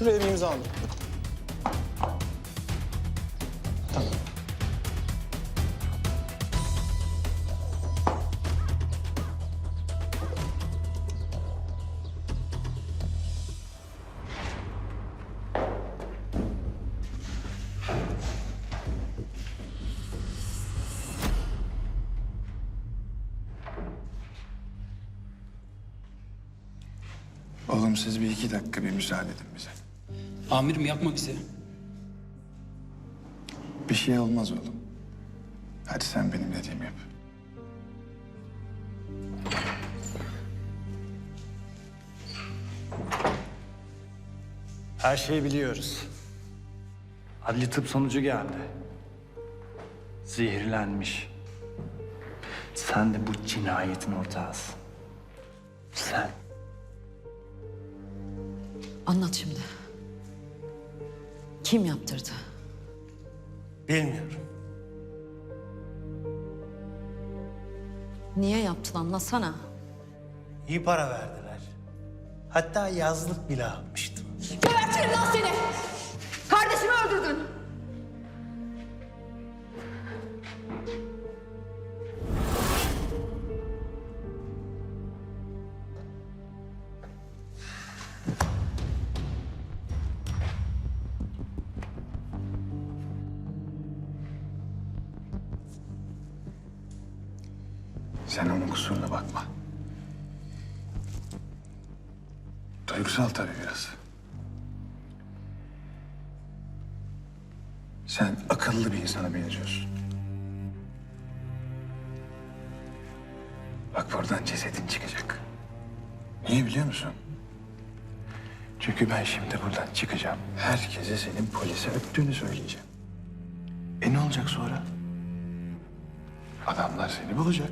Şuraya bir imza alın. Tamam. Oğlum siz bir iki dakika bir müsaade edin bize. Amirim yapma bize. Bir şey olmaz oğlum. Hadi sen benim dediğimi yap. Her şeyi biliyoruz. Adli tıp sonucu geldi. Zehirlenmiş. Sen de bu cinayetin ortağısın. Sen. Anlat şimdi. Kim yaptırdı? Bilmiyorum. Niye yaptın anlatsana. İyi para verdiler. Hatta yazlık bile almıştım. Gebertirim lan seni! Sen onun kusuruna bakma. Duygusal tabii biraz. Sen akıllı bir insana benziyorsun. Bak buradan cesedin çıkacak. Niye biliyor musun? Çünkü ben şimdi buradan çıkacağım. Herkese senin polise öptüğünü söyleyeceğim. E ne olacak sonra? Adamlar seni bulacak.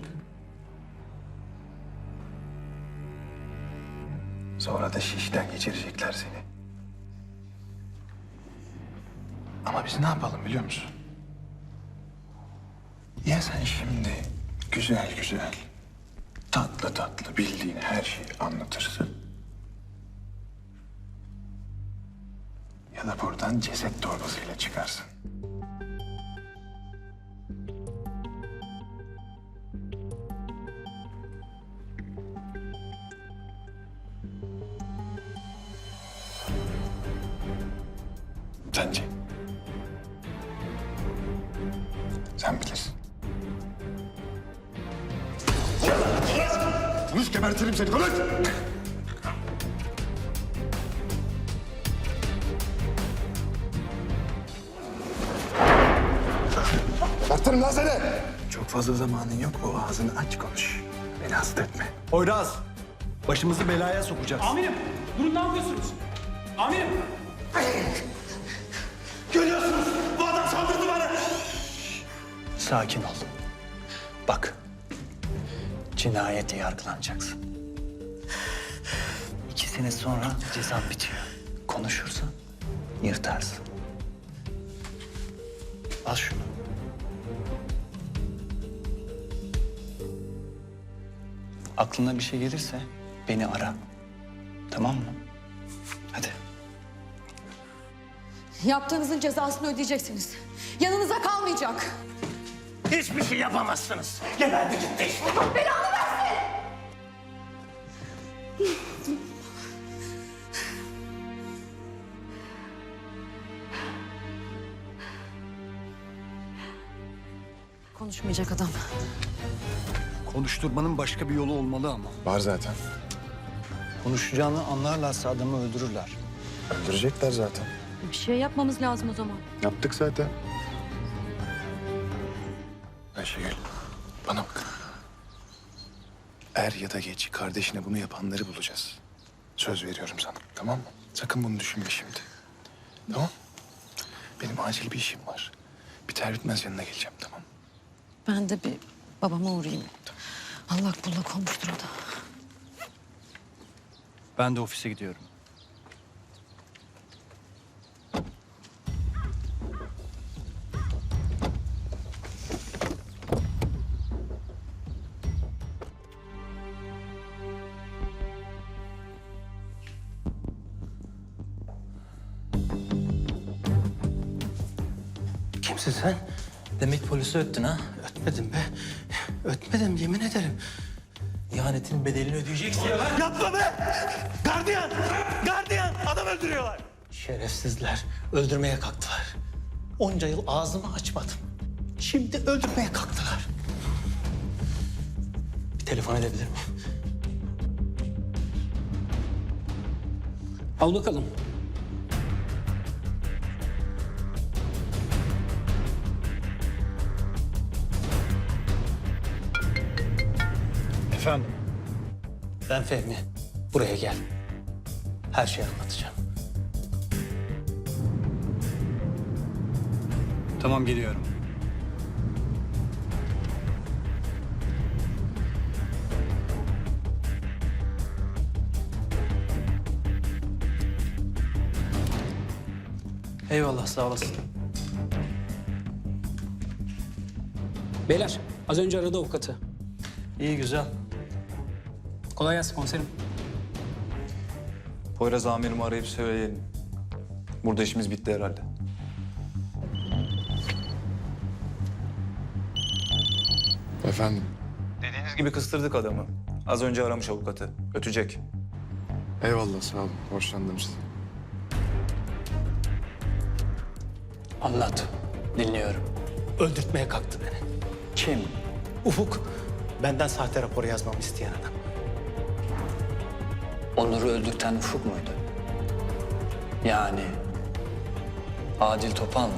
Sonra da şişten geçirecekler seni. Ama biz ne yapalım biliyor musun? Ya sen şimdi güzel güzel, tatlı tatlı bildiğin her şeyi anlatırsın. Ya da buradan ceset torbasıyla çıkarsın. Sence? Sen bilirsin. Konuş gebertirim seni konuş. Gebertirim lan seni. Çok fazla zamanın yok. O ağzını aç konuş. Beni hasta etme. Poyraz, başımızı belaya sokacaksın. Amirim durun ne yapıyorsunuz? Amirim. Görüyorsunuz bu adam saldırdı bana. Sakin ol. Bak, cinayete yargılanacaksın. İki sene sonra cezan bitiyor. Konuşursan yırtarsın. Al şunu. Aklına bir şey gelirse beni ara. Tamam mı? Yaptığınızın cezasını ödeyeceksiniz. Yanınıza kalmayacak. Hiçbir şey yapamazsınız. Geberdi gitti işte. Belanı versin! Konuşmayacak adam. Konuşturmanın başka bir yolu olmalı ama. Var zaten. Konuşacağını anlarlarsa adamı öldürürler. Öldürecekler zaten. Bir şey yapmamız lazım o zaman. Yaptık zaten. Ayşegül, bana bak. Er ya da geç kardeşine bunu yapanları bulacağız. Söz veriyorum sana, tamam mı? Sakın bunu düşünme şimdi. Tamam? Benim acil bir işim var. Biter bitmez yanına geleceğim, tamam mı? Ben de bir babama uğrayayım. Allak bullak olmuştur o da. Ben de ofise gidiyorum. Kimsin sen? Demek polisi öttün ha? Ötmedim be. Ötmedim yemin ederim. İhanetinin bedelini ödeyeceksin. Yapma be! Gardiyan! Gardiyan! Adam öldürüyorlar. Şerefsizler. Öldürmeye kalktılar. Onca yıl ağzımı açmadım. Şimdi öldürmeye kalktılar. Bir telefon edebilir miyim? Al bakalım. Efendim? Ben Fehmi. Buraya gel. Her şeyi anlatacağım. Tamam geliyorum. Eyvallah sağ olasın. Beyler az önce aradı avukatı. İyi güzel. Kolay gelsin komiserim. Poyraz amirimi arayıp söyleyelim. Burada işimiz bitti herhalde. Efendim? Dediğiniz gibi kıstırdık adamı. Az önce aramış avukatı. Ötecek. Eyvallah sağ olun. Hoşlandım size. Anlat. Dinliyorum. Öldürtmeye kalktı beni. Kim? Ufuk. Benden sahte rapor yazmamı isteyen adam. Onur'u öldürten Ufuk muydu? Yani Adil Topal mı?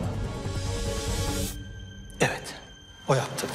Evet. O yaptırdı.